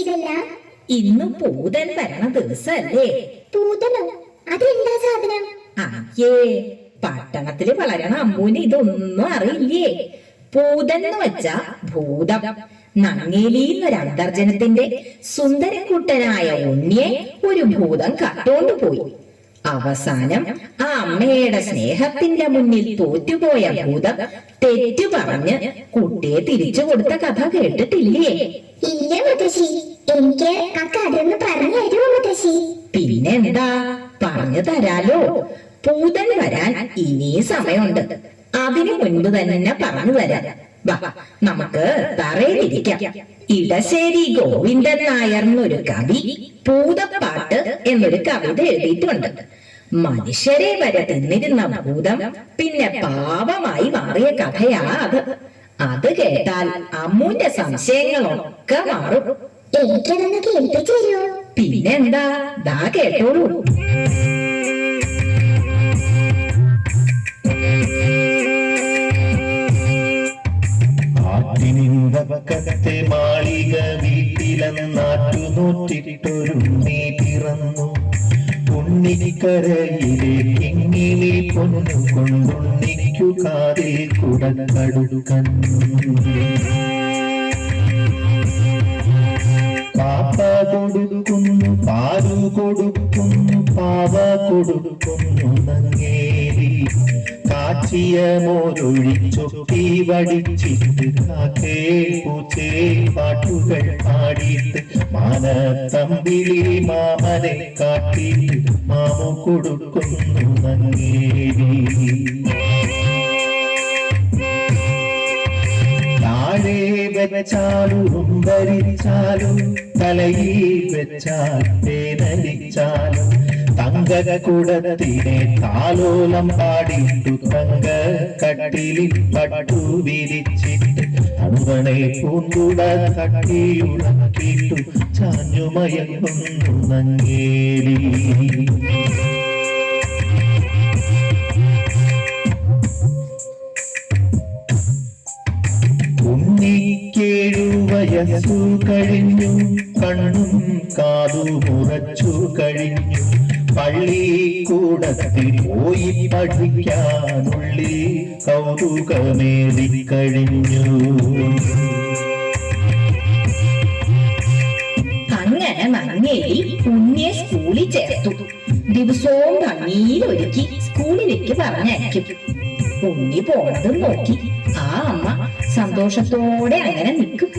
ഇതെല്ലാം ഇന്ന് പൂതൻ വരണ ദിവസല്ലേ? പൂതനോ? അതെന്താ സാധനം? അയ്യേ പട്ടണത്തിൽ വളരണ അമ്മൂന് ഇതൊന്നും അറിയില്ലേ? പൂതൻ എന്ന് വെച്ച ഭൂതം നങ്ങേലി എന്നൊരു അന്തർജനത്തിന്റെ സുന്ദരക്കുട്ടനായ ഉണ്ണിയെ ഒരു ഭൂതം കട്ടോണ്ട് പോയി അവസാനം ആ അമ്മയുടെ സ്നേഹത്തിന്റെ മുന്നിൽ തോറ്റുപോയ ഭൂതം തെറ്റു പറഞ്ഞ് കുട്ടിയെ തിരിച്ചു കൊടുത്ത കഥ കേട്ടിട്ടില്ലേ? ഇല്ല മുത്തശ്ശി. എനിക്ക് ആ പറഞ്ഞു തരുമോ മുത്തശ്ശി? പിന്നെന്താ? പറഞ്ഞു തരാലോ. പൂതൻ വരാൻ ഇനിയും സമയമുണ്ട്. അതിനു മുൻപ് തന്നെ പറഞ്ഞു തരാം. നമുക്ക് തറയിലിരിക്കാം. ഇടശ്ശേരി ഗോവിന്ദൻ നായർ എന്നൊരു കവി ഭൂതപ്പാട്ട് എന്നൊരു കവിത എഴുതിയിട്ടുണ്ട്. മനുഷ്യരെ വരെ തിന്നിരുന്ന ഭൂതം പിന്നെ പാപമായി മാറിയ കഥയാ അത്. അത് കേട്ടാൽ അമ്മൂന്റെ സംശയങ്ങളൊക്കെ മാറും. എനിക്കതൊന്ന് കേൾപ്പിച്ചു തരുമോ? പിന്നെന്താ? ദാ കേട്ടോളൂ. ആറ്റിനിന്തവക്കത്തെ മാളിക വീട്ടിലെന്നാറ്റു നീ പിറന്നു. ഉണ്ണിക്കരയിലെ കിങ്ങിണി പൊന്നു കൊണ്ടുണ്ണിക്കു കാതിൽ കുടക്കടുക്കൻ. പാപ്പ കൊടുക്കുന്നു പാലു കൊടുക്കുന്നു പാവ കൊടുക്കുന്നു നങ്ങേരി. കാച്ചിയ മോരൊഴിച്ചൊക്കി വടിച്ചിട്ട് കാക്കേ പൂച്ചേ പാട്ടുകൾ പാടിയിട്ട് മാനത്തമ്പിളി മാമനെ കാട്ടിയിട്ട് മാമു കൊടുക്കുന്നു നങ്ങേരി. താഴെ വെച്ചാലും ഭരിച്ചാലും തലയിൽ വെച്ചാൽ വേദനിച്ചാലും തങ്കക്കുടത്തിനെ താലോലം പാടിട്ടു തങ്ക കട്ടിലിൽ പട്ടു വിരിച്ചിട്ട് തണുവണെ പൂന്തുട തട്ടിയുടക്കിട്ടു ചാഞ്ഞുമയങ്ങുന്നു നങ്ങേലി. ഉണ്ണിക്കേഴു വയസ്സു കഴിഞ്ഞു കണ്ണും കാതു മുറച്ചു കഴിഞ്ഞു. പള്ളിക്കൂടത്തിൽ പോയി പഠിക്കാനുള്ളി കൗതുകമേറി കഴിഞ്ഞു അങ്ങനെ മങ്ങേരി ഉണ്ണിയെ സ്കൂളിൽ ചേർത്തു. ദിവസവും ഭംഗിയിൽ ഒരുക്കി സ്കൂളിലേക്ക് പറഞ്ഞയക്കും. ഉണ്ണി പോണതും നോക്കി. ആ അമ്മ സന്തോഷത്തോടെ അങ്ങനെ നിൽക്കും.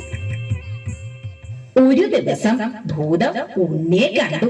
ഒരു ദിവസം ഭൂതം ഉണ്ണിയെ കണ്ടു.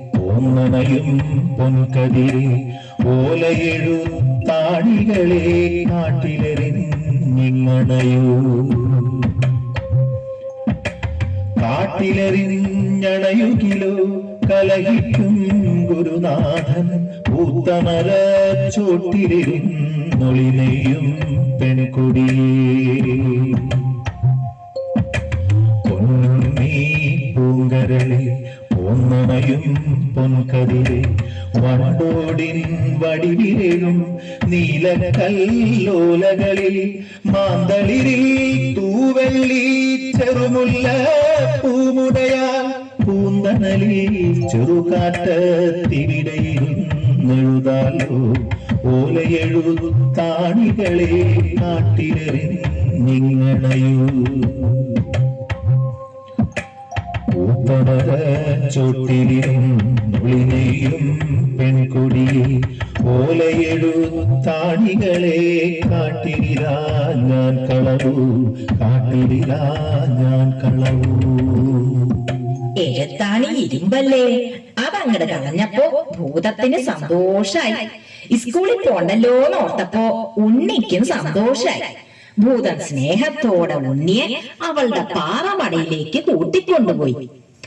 ഓന്നനയും പൊൻകതിരെ ഓലയെഴുത്താണികളെ കാട്ടിലെറിഞ്ഞിങ്ങണയൂ കാട്ടിലെറിഞ്ഞണയുകിലോ കലഹിക്കും ഗുരുനാഥൻ. പൂത്തമര ചോട്ടിലിരുന്നൊളിനെയും പെൺകുടിയേ. പൂങ്കരളെ പൊന്നണയും പൊൻകതിരെ വണ്ടോടിൻ വടിവിരലും നീലകല്ലോലകളിൽ മാന്തളിരിൽ തൂവെള്ളി ചെറുമുല്ല പൂമുടയാൽ പൂന്തണലിൽ ചെറുകാറ്റത്തിനിടയിരുന്നെഴുതാലോ ഓലയെഴുത്താണികളെ കാട്ടിലെറിഞ്ഞിങ്ങണയൂ? ചോട്ടിലും ഒളിനെയും പെൺകുടി ഓലയെടുത്താണികളെ കാട്ടിരിരാ ഞാൻ കളവു കാട്ടിരിരാ ഞാൻ കളവു. എഴുത്താണി ഇരുമ്പല്ലേ? അതങ്ങട് കളഞ്ഞപ്പോ ഭൂതത്തിന് സന്തോഷായി. സ്കൂളിൽ പോണ്ടല്ലോ നോർത്തപ്പോ ഉണ്ണിക്കും സന്തോഷായി. ഭൂതൻ സ്നേഹത്തോടെ ഉണ്ണിയെ അവളുടെ പാറമടയിലേക്ക് കൂട്ടിക്കൊണ്ടുപോയി.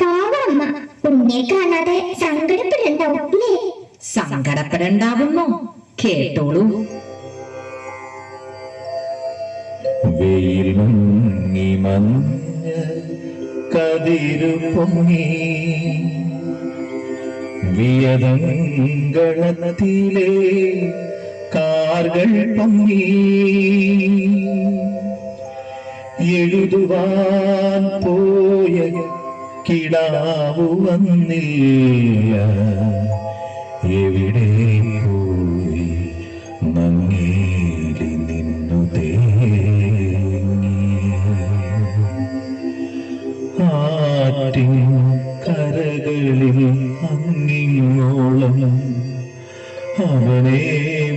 പാവമ്മ ഉണ്ണിയെ കാണാതെ സങ്കടപ്പെടണ്ടാവും അല്ലേ? സങ്കടപ്പെടണ്ടാവുന്നോ. കേട്ടോളൂ. വെയിൽ മുങ്ങി മഞ്ഞ കതിരു പൊങ്ങി വിയതങ്ങളത്തിലെ കാർകൾ പൊങ്ങി എഴുതുവാൻ പോയ കിടാവു വന്നില്ല. എവിടെ കരകളിൽ അങ്ങിങ്ങോളം അവനെ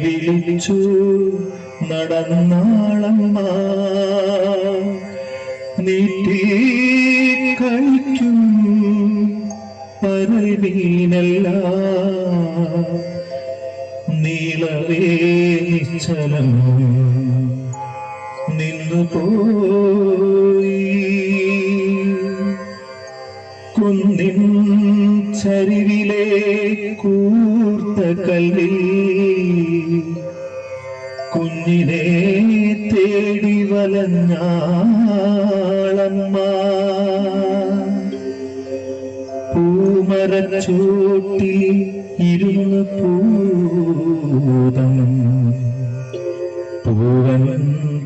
വിളിച്ചു നടന്നാളമ്മ. നീട്ടി പരവീനല്ല നീളവേ നിശ്ചലം നിന്നു പോയി കുന്നിൻ ചരിവിലെ കൂർത്ത കല്ലിൽ കുഞ്ഞിനെ തേടി വലഞ്ഞാളമ്മ. പൂമരച്ചോട്ടി ഇരുന്ന് പൂതം പൂവൻ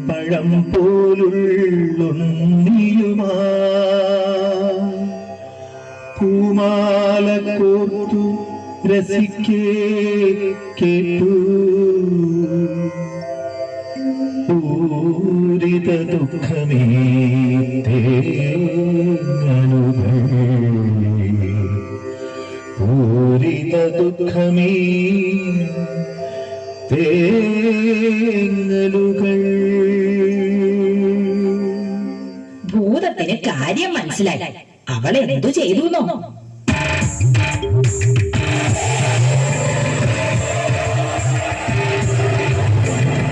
പഴം പോലുള്ളൊന്നിയുമാ പൂമാല കോർത്തു രസിക്കേ കേട്ടു. പൂരിത ദുഃഖമേ തേങ്ങലുകൾ ദുഃഖമേ. തേങ്ങലുകൾ. ഭൂതത്തിന് കാര്യം മനസ്സിലായി. അവൾ എന്തു ചെയ്തു എന്നോ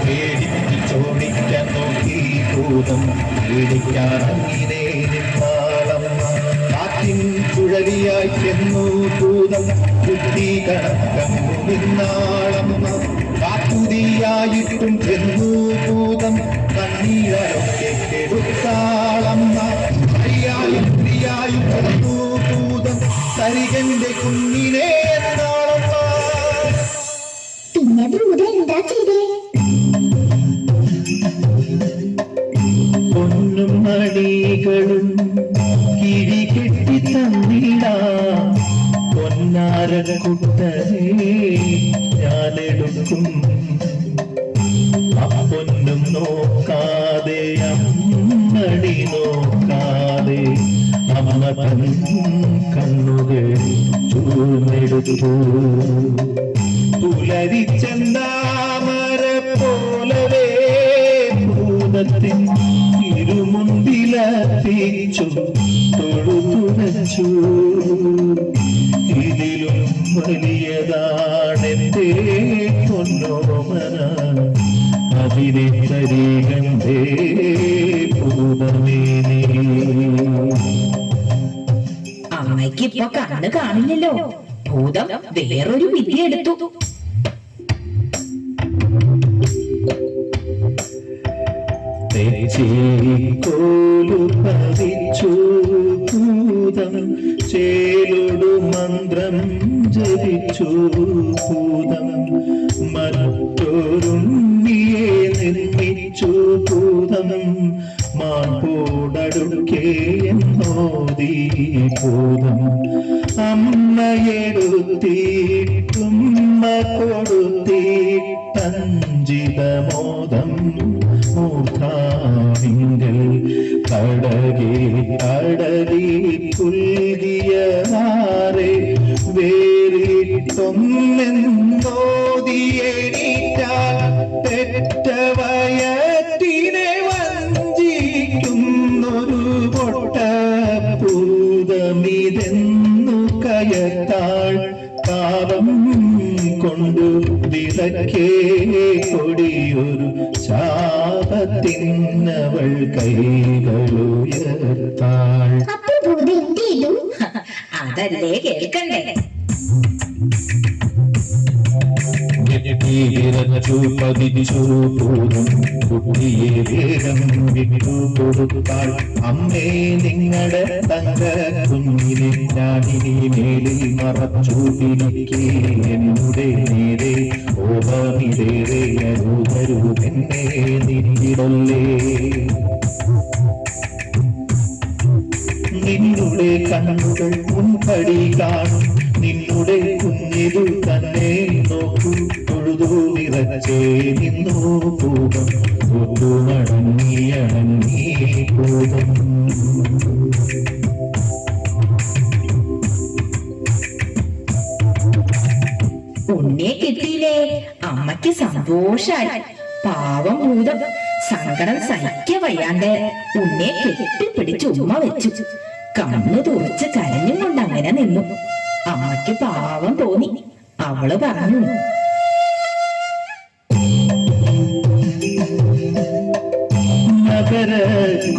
പേടിപ്പിച്ച് ചോദിക്കാൻ നോക്കി ഭൂതം നിന്നാളമ്മ ചുഴലിയായി ചെന്നു അപ്പൊന്നും നോക്കാതെ അമ്മടി നോക്കാതെ അമ്മ കണ്ണുകൾ ചൂർന്നെടുത്തു പുലരിച്ചെന്താമര പോലവേ ഭൂതത്തിൻ ഇരുമുണ്ടിലത്തിച്ചു ഇതിലും വലിയതാണെന്റെ പൊന്നോമന അതിനെ തരീകണ്ടേ ഭൂതമേനേ അമ്മയ്ക്ക് ഇപ്പൊ കണ്ണ് കാണില്ലല്ലോ. ഭൂതം വേറൊരു വിദ്യ എടുത്തു. കോലു പതിച്ചു ഭൂതം ചേലൊടു മന്ത്രം ജപിച്ചു ഭൂതം. മറ്റൊരുണ്ണിയെ നിർമ്മിച്ചു ഭൂതം. എന്നോദീ ഭൂതം. അമ്മയെടുത്തിട്ടുമ്മ കൊടുത്തിട്ടഞ്ചിതമോദം മൂർധാവിങ്കൽ കടകി കടകി പുൽകിയ മാറെ വേറിട്ടൊന്നെന്തോതിയേറ്റാൽ പെറ്റ വയറ്റിനെ വഞ്ചിക്കുന്നൊരു പൊട്ട ഭൂതമിതെന്നു കയത്താൾ പാപം കൊണ്ടു വിളക്കേ കൊടിയൊരു ശാപത്തിനവൾ കൈകളുയർത്താൾ അതല്ലേ കേൾക്കണ്ടേ? വിരച്ചു പതിച്ചു പോലും കുട്ടിയെ വേഗം വിട്ടു കൊടുത്താൾ അമ്മേ നിങ്ങളുടെ തങ്ക കുഞ്ഞിനെ ഞാനിനി മേലിൽ മറച്ചു പിടിക്കേ എന്നുടെ നേരെ ഓപമിതേറെ അരുതരുതെന്നെ നിന്നിടല്ലേ നിന്നുടെ കണ്ണുകൾ മുൻപടി കാണും. നിന്നുടെ കുഞ്ഞിതു തന്നെ നോക്കൂ. തൊഴുതു വിറച്ചേ നിന്നു പൂകം ഒത്തു മടങ്ങി അണങ്ങി പൂകം ഉണ്ണിയെ കിട്ടിയില്ലേ അമ്മയ്ക്ക് സന്തോഷായി. പാവം ഭൂതം സങ്കടം സഹിക്ക വയ്യാണ്ട് ഉന്നെ കെട്ടിപ്പിടിച്ച് ഉമ്മ വെച്ചു. കണ്ണു തുറച്ച് കരഞ്ഞും കൊണ്ട് അങ്ങനെ നിന്നു. അമ്മയ്ക്ക് പാവം തോന്നി. അവൾ പറഞ്ഞു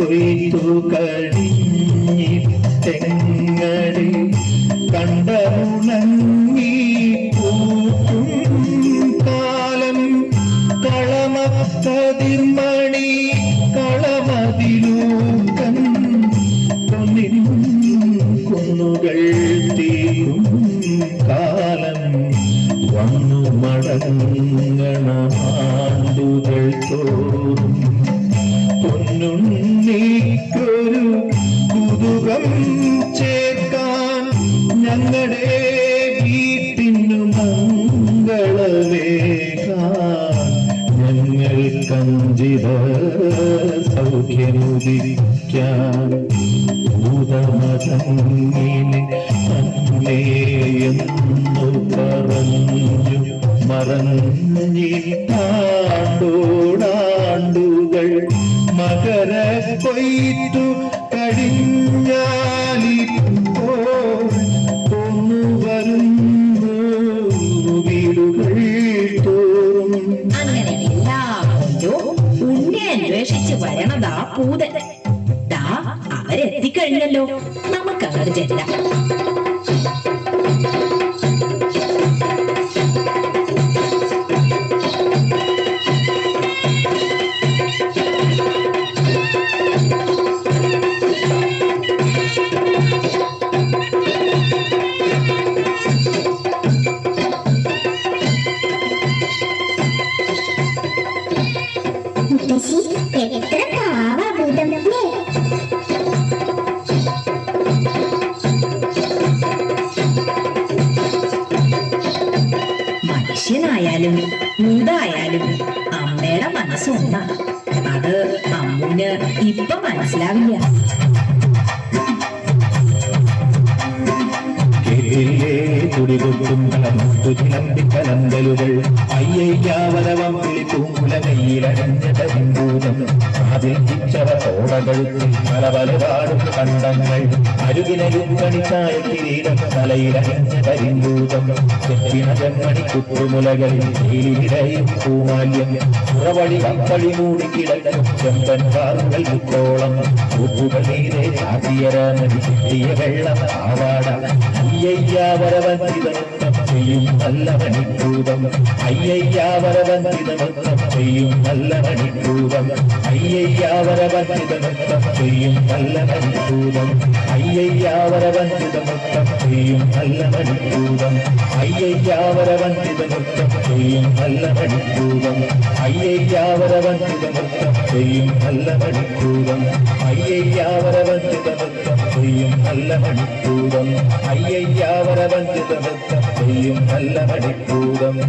കൊയ്ത്തു കഴിഞ്ഞി മറഞ്ഞിട്ടാണ്ടോടാണ്ടുകൾ മകര കൊയ്ത്തു കഴിഞ്ഞാലിപ്പോ ഒന്നു വരുന്നു വീടുകൾ തോറും അങ്ങനെ എല്ലാ ഉണ്ണി അന്വേഷിച്ച് വരണതാ പൂതൻ. ദാ അവരെത്തിക്കഴിഞ്ഞല്ലോ. നമുക്ക് ചെല്ലാം ഭൂതായാലും അമ്മയുടെ മനസ്സൊന്നാ അത് അമ്മുന് ഇപ്പൊ മനസ്സിലാവില്ല. തുടികൊട്ടും തോടകഴുത്തിൽ പല പലപാടും കണ്ടങ്ങൾ. അരുകിനലും കണിച്ചായ കിരീടം തലയിലടഞ്ഞ കരിമ്പൂതം. ചെപ്പിന ജന്മണി കുത്തുമുലകളിൽ നീലിവിടയും പൂമാല്യം. പുറവഴി കപ്പളി മൂടി കിടക്കും ചെമ്പൻ പാറുകൾ മുത്തോളം ഉപ്പുകൾ നീരെ വെള്ളം ആവാട. பெய்யும் நல்லவனி ரூபம். ஐயையா வரவந்திதமத்தம் பெய்யும் நல்லவனி ரூபம். ஐயையா வரவந்திதமத்தம் பெய்யும் நல்லவனி ரூபம். ஐயையா வரவந்திதமத்தம் பெய்யும் நல்லவனி ரூபம். ஐயையா வரவந்திதமத்தம் பெய்யும் நல்லவனி ரூபம். ஐயையா வரவந்திதமத்தம் பெய்யும் நல்லவனி ரூபம். ஐயையா வரவந்திதமத்தம் பெய்யும் நல்ல மணிக்கூடம் ஐயையா வர வந்து தவத்த பெய்யும் நல்ல மணிக்கூடம்